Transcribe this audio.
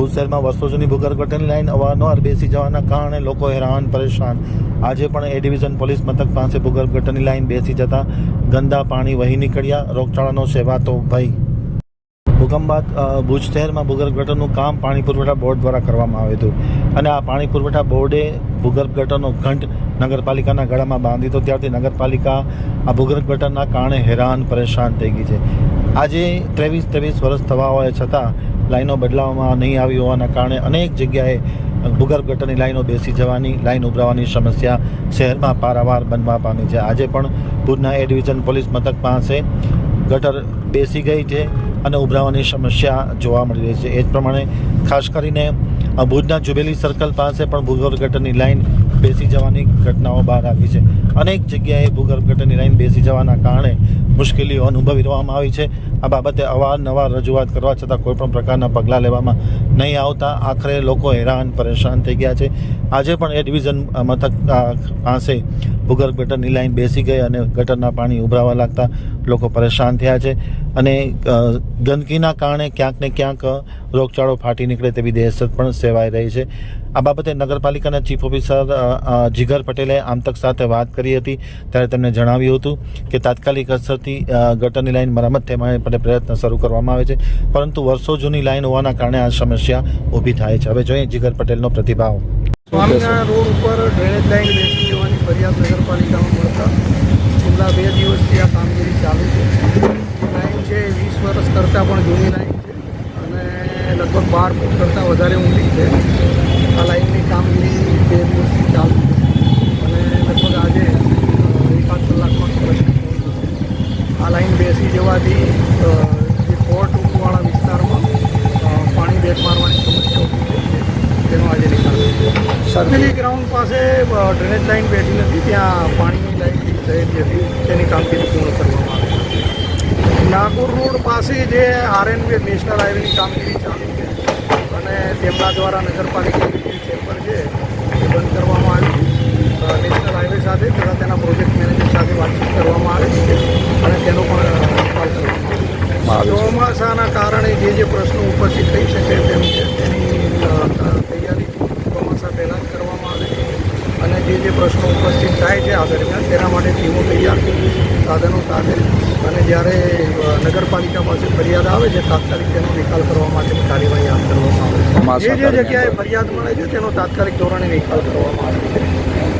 ભુજ શહેરમાં વર્ષો જૂની ભૂગર્ભ ગટરની લાઇન અવારનવાર બેસી જવાના કારણે લોકો હેરાન, પરેશાન. આજે પણ એ ડિવિઝન પોલીસ મથક પાસે ભૂગર્ભ ગટરની લાઈન બેસી જતા ગંદા પાણી વહી નીકળ્યા. રોગચાળાનો સેવાતો ભય ભૂકંપ બાદ ભુજ શહેરમાં ભૂગર્ભ ગટરનું કામ પાણી પુરવઠા બોર્ડ દ્વારા કરવામાં આવ્યું હતું. અને આ પાણી પુરવઠા બોર્ડે ભૂગર્ભ ગટરનો ઘંટ નગરપાલિકાના ગળામાં બાંધી તો ત્યારથી નગરપાલિકા આ ભૂગર્ભ ગટરના કારણે હેરાન, પરેશાન થઈ ગઈ છે. આજે ત્રેવીસ ત્રેવીસ વર્ષ થવા હોય છતાં લાઈનો બદલાવવામાં નહીં આવી હોવાના કારણે અનેક જગ્યાએ ભૂગર્ભ ગટરની લાઈનો બેસી જવાની, લાઈન ઉભરાવાની સમસ્યા શહેરમાં પારાવાર બનવા પામી છે. આજે પણ ભુજના એ ડિવિઝન પોલીસ મથક પાસે ગટર બેસી ગઈ છે અને ઉભરાવાની સમસ્યા જોવા મળી રહી છે. એ જ પ્રમાણે ખાસ કરીને ભુજના જુબેલી સર્કલ પાસે પણ ભૂગર્ભ ગટરની લાઈન બેસી જવાની ઘટનાઓ બહાર આવી છે. અનેક જગ્યાએ ભૂગર્ભ ગટરની લાઈન બેસી જવાના કારણે મુશ્કેલીઓ અનુભવી રહેવામાં આવી છે. આ બાબતે અવારનવાર રજૂઆત કરવા છતાં કોઈપણ પ્રકારના પગલાં લેવામાં નહીં આવતા. આખરે લોકો હેરાન, પરેશાન થઈ ગયા છે. આજે પણ એ ડિવિઝન મથક પાસે ભૂગર્ભ ગટરની લાઈન બેસી ગઈ અને ગટરના પાણી ઉભરાવા લાગતા લોકો પરેશાન થયા છે. અને ગંદકીના કારણે ક્યાંક ને ક્યાંક રોગચાળો ફાટી નીકળે તેવી દહેશત પણ સેવાઈ રહી છે. આ બાબતે નગરપાલિકાના ચીફ ઓફિસર જીગર પટેલે આમતક સાથે વાત કરી હતી. ત્યારે તેમણે જણાવ્યું હતું કે તાત્કાલિક અસરથી અ, ગટરની લાઈન મરામત થવા માટે પ્રયત્ન શરૂ કરવામાં આવે છે. પરંતુ વર્ષો જૂની લાઈન હોવાના કારણે આ સમસ્યા ઊભી થાય છે. હવે જોઈએ જીગર પટેલનો પ્રતિભાવ. સ્વામિનારાયણ રોડ ઉપર ડ્રેનેજ જવાની ફરિયાદ નગરપાલિકામાં બે દિવસથી આ કામગીરી ચાલુ છે. લાઈન છે વીસ વર્ષ કરતાં પણ જૂની અને લગભગ બાર ફૂટ કરતાં વધારે ઊંડી છે. આ લાઈનની કામગીરી બે દિવસથી ચાલુ છે અને લગભગ આજે અ, એકાદ કલાકમાં પ્રશ્ન આ લાઈન બેસી જવાથી જે કોર્ટ વાળા વિસ્તારમાં પાણી બેટ મારવાની સમસ્યા ઊભી થઈ છે. તેનો આજે નિકાલ થયો. ગ્રાઉન્ડ પાસે ડ્રેનેજ લાઈન બેઠી નથી ત્યાં પાણીની લાઈન લીક થયેલી હતી તેની કામગીરી પૂર્ણ કરવામાં આવી છે. નાગોર રોડ પાસે જે આરએનબી નેશનલ હાઈવેની કામગીરી ચાલુ છે અને તેમના દ્વારા નગરપાલિકાની જે ચેમ્બર છે એ બંધ કરવામાં આવ્યું નેશનલ હાઈવે સાથે તથા તેના પ્રોજેક્ટ મેનેજર સાથે વાતચીત કરવામાં આવી છે અને તેનો પણ અ, નિકાલ કરવામાં આવે છે ચોમાસાના કારણે જે જે પ્રશ્નો ઉપસ્થિત થઈ શકે તેમ છે તેની અ, તૈયારી ચોમાસા પહેલાં જ કરવામાં આવે છે અને જે જે પ્રશ્નો ઉપસ્થિત થાય છે આ દરમિયાન તેના માટે ટીમો તૈયાર સાધનો સાથે. અને જ્યારે નગરપાલિકા પાસે ફરિયાદ આવે છે તાત્કાલિક તેનો નિકાલ કરવા માટેની કાર્યવાહી હાથ કરવામાં આવે છે. જે જે જગ્યાએ ફરિયાદ મળે છે તેનો તાત્કાલિક ધોરણે નિકાલ કરવામાં આવે છે.